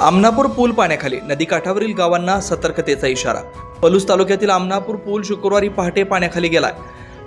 आमनापूर पूल पाण्याखाली नदीकाठावरील गावांना सतर्कतेचा इशारा. पलूस तालुक्यातील आमनापूर पूल शुक्रवारी पहाटे पाण्याखाली गेलाय.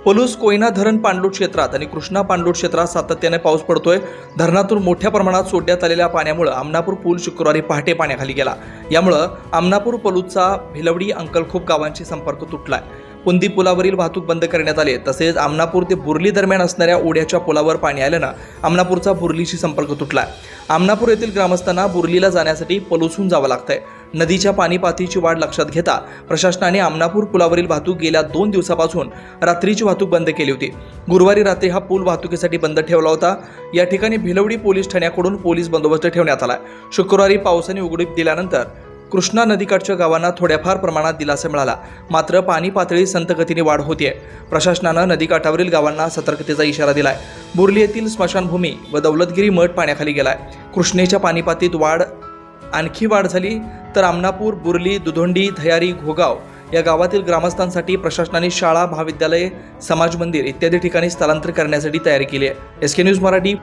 पलूस कोयना धरण पाणलोट क्षेत्रात आणि कृष्णा पाणलोट क्षेत्रात सातत्याने पाऊस पडतोय. धरणातून मोठ्या प्रमाणात सोडण्यात आलेल्या पाण्यामुळं आमनापूर पूल शुक्रवारी पहाटे पाण्याखाली गेला. यामुळं आमनापूर पलूसचा भिलवडी अंकलखोप गावांशी संपर्क तुटलाय. कुंदी पुलावरील वाहतूक बंद करण्यात आली तसेच आमनापूर ते बुर्ली दरम्यान असणाऱ्या ओढ्याच्या पुलावर पाणी आल्यानं आमनापूरचा बुर्लीशी संपर्क तुटला आमनापूर येथील ग्रामस्थांना बुर्लीला जाण्यासाठी पलूसहून जावं लागतंय. नदीच्या पाणी पातळीची वाढ लक्षात घेता प्रशासनाने आमनापूर पुलावरील वाहतूक गेल्या दोन दिवसापासून रात्रीची वाहतूक बंद केली होती. गुरुवारी रात्री हा पूल वाहतुकीसाठी बंद ठेवला होता. या ठिकाणी भिलवडी पोलीस ठाण्याकडून पोलीस बंदोबस्त ठेवण्यात आला शुक्रवारी पावसाने उघडीप दिल्यानंतर कृष्णा नदीकाठच्या गावांना थोड्याफार प्रमाणात दिलासा मिळाला. मात्र पाणी पातळी संतगतीने वाढ होतीये. प्रशासनानं नदीकाठावरील गावांना सतर्कतेचा इशारा दिलाय. बुर्ली येथील स्मशानभूमी व दौलतगिरी मठ पाण्याखाली गेलाय. कृष्णेच्या पाणीपातीत वाढ आणखी वाढ झाली तर आमनापूर बुर्ली दुधोंडी धयारी घोगाव या गावातील ग्रामस्थांसाठी प्रशासनाने शाळा महाविद्यालये समाज मंदिर इत्यादी ठिकाणी स्थलांतर करण्यासाठी तयारी केली आहे. एस के न्यूज मराठी